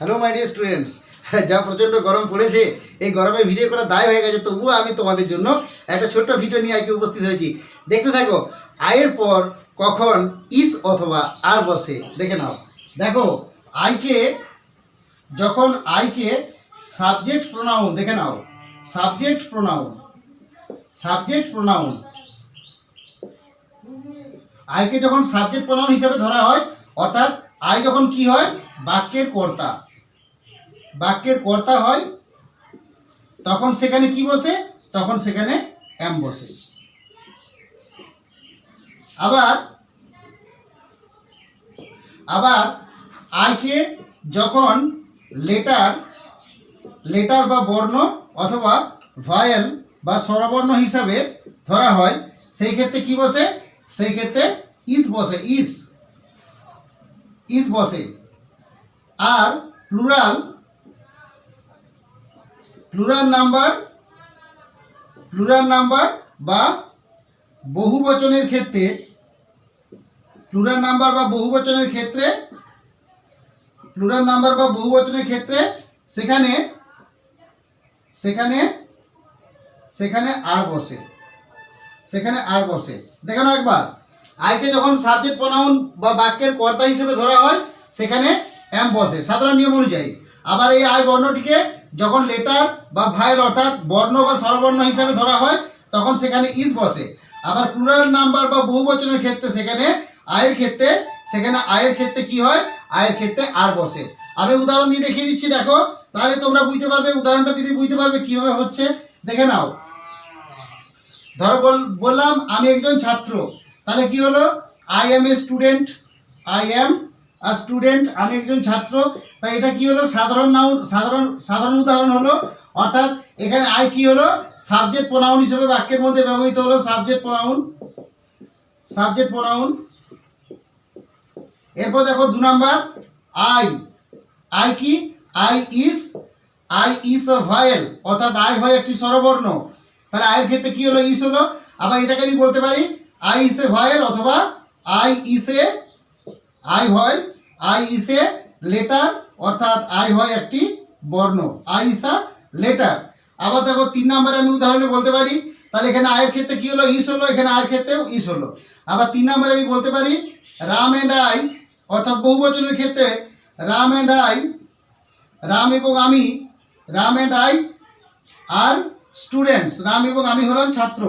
Hello my dear students যা প্রচণ্ড গরম পড়েছে, এই গরমে ভিডিও করা দায় হয়ে গেছে, তবুও আমি তোমাদের জন্য একটা ছোট্ট ভিডিও নিয়ে আজকে উপস্থিত হয়েছি। দেখতে থাকো, আয়ের পর কখন ইস অথবা আর বসে, দেখে নাও। দেখো আইকে যখন আইকে সাবজেক্ট প্রোনাউন দেখে নাও। সাবজেক্ট প্রোনাউন সাবজেক্ট প্রোনাউন আইকে যখন সাবজেক্ট প্রোনাউন হিসেবে ধরা হয়, অর্থাৎ আই যখন কি হয়? বাক্যের কর্তা। বাক্যের কর্তা হয়, তখন সেখানে কি বসে? তখন সেখানে এম বসে। আবার আবার আইকে যখন লেটার লেটার বা বর্ণ অথবা ভয়েল বা স্বরবর্ণ হিসাবে ধরা হয়, সেই ক্ষেত্রে কি বসে? সেই ক্ষেত্রে ইস বসে ইস ইস বসে। আর plural plural number plural number বা বহুবচনের ক্ষেত্রে প্লুরাল নাম্বার বা বহুবচনের ক্ষেত্রে প্লুরাল নাম্বার বা বহুবচনের ক্ষেত্রে সেখানে সেখানে সেখানে আর বসে। সেখানে আর বসে। দেখে নাও একবার। আইকে যখন সাবজেক্ট প্রনাউন বা বাক্যের কর্তা হিসেবে ধরা হয়, সেখানে এম বসে। সাধারণ নিয়ম অনুযায়ী। আবার এই আয় বর্ণটিকে যখন লেটার বা ভাইল অর্থাৎ বর্ণ বা স্বরবর্ণ হিসাবে ধরা হয়, তখন সেখানে ইস বসে। আবার প্লুরাল নাম্বার বা বহু বহুবচনের ক্ষেত্রে সেখানে আয়ের ক্ষেত্রে, সেখানে আয়ের ক্ষেত্রে কি হয়? আয়ের ক্ষেত্রে আর বসে। আমি উদাহরণ দিয়ে দেখিয়ে দিচ্ছি, দেখো। তাহলে তোমরা বুঝতে পারবে, উদাহরণটা দিলে বুঝতে পারবে কীভাবে হচ্ছে। দেখে নাও। ধরো, বল- বললাম আমি একজন ছাত্র। তাহলে কি হলো? I am a student I am student আমি একজন ছাত্র, তাই এটা কি হলো? সাধারণ নাউন সাধারণ সাধারণ উদাহরণ হলো, অর্থাৎ এখানে আই কি হলো? সাবজেক্ট প্রোনাউন হিসেবে বাক্যের মধ্যে ব্যবহৃত হলো সাবজেক্ট প্রোনাউন সাবজেক্ট প্রোনাউন এরপর দেখো দু নাম্বার আই আই কি? I is I is a vowel অর্থাৎ আই হয় একটি স্বরবর্ণ। তাহলে আয়ের ক্ষেত্রে কি হলো? ইস হলো, আবার এটাকে আমি বলতে পারি আই ইস এ ভায়েল অথবা আই ইস এ আই হয় আই ইস এ লেটার অর্থাৎ আই হয় একটি বর্ণ। আই ইস আ লেটার আবার দেখো তিন নম্বরে আমি উদাহরণে বলতে পারি, তাহলে এখানে আয়ের ক্ষেত্রে কি হলো? ইস হলো, এখানে আয়ের ক্ষেত্রেও ইস হলো। আবার তিন নম্বরে আমি বলতে পারি, রাম অ্যান্ড আই অর্থাৎ বহুবচনের ক্ষেত্রে রাম অ্যান্ড আই রাম এবং আমি, Ram and I are students Ram এবং আমি হলাম ছাত্র।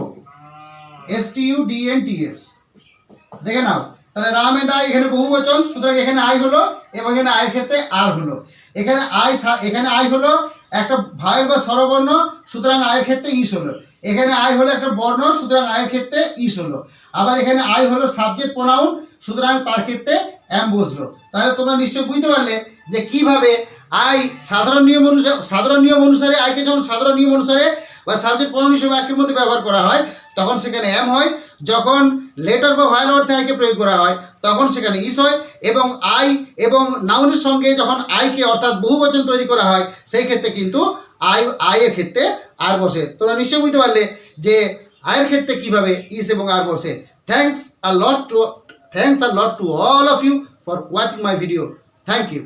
S T U D N T S দেখে নাও। তাহলে রাম এন্ড আই এখানে বহু বচন সুতরাং এখানে আই হলো এবং এখানে আয়ের ক্ষেত্রে আর হলো। এখানে আই এখানে আই হলো একটা ভাই বা স্বরবর্ণ, সুতরাং আয়ের ক্ষেত্রে ইস হলো। এখানে আই হলো একটা বর্ণ, সুতরাং আয়ের ক্ষেত্রে ইস হলো। আবার এখানে আই হলো সাবজেক্ট প্রোনাউন সুতরাং তার ক্ষেত্রে এম বসল তাহলে তোমরা নিশ্চয় বুঝতে পারলে যে কীভাবে আই সাধারণ নিয়ম অনুসারে সাধারণ নিয়ম অনুসারে আইকে যখন সাধারণ নিয়ম অনুসারে বা সাবজেক্ট প্রোনাউন হিসেবে বাক্যের মধ্যে ব্যবহার করা হয়, তখন সেখানে এম হয়। যখন লেটার বা ভায়োল অর্থে আইকে প্রয়োগ করা হয়, তখন সেখানে ইস হয় এবং আই এবং নাউনের সঙ্গে যখন আইকে অর্থাৎ বহু বহুবচন তৈরি করা হয়, সেই ক্ষেত্রে কিন্তু আই আয়ের ক্ষেত্রে আর বসে। তোমরা নিশ্চয়ই বুঝতে পারলে যে আয়ের ক্ষেত্রে কীভাবে ইস এবং আর বসে। Thanks a lot to thanks a lot to all of you for watching my video thank you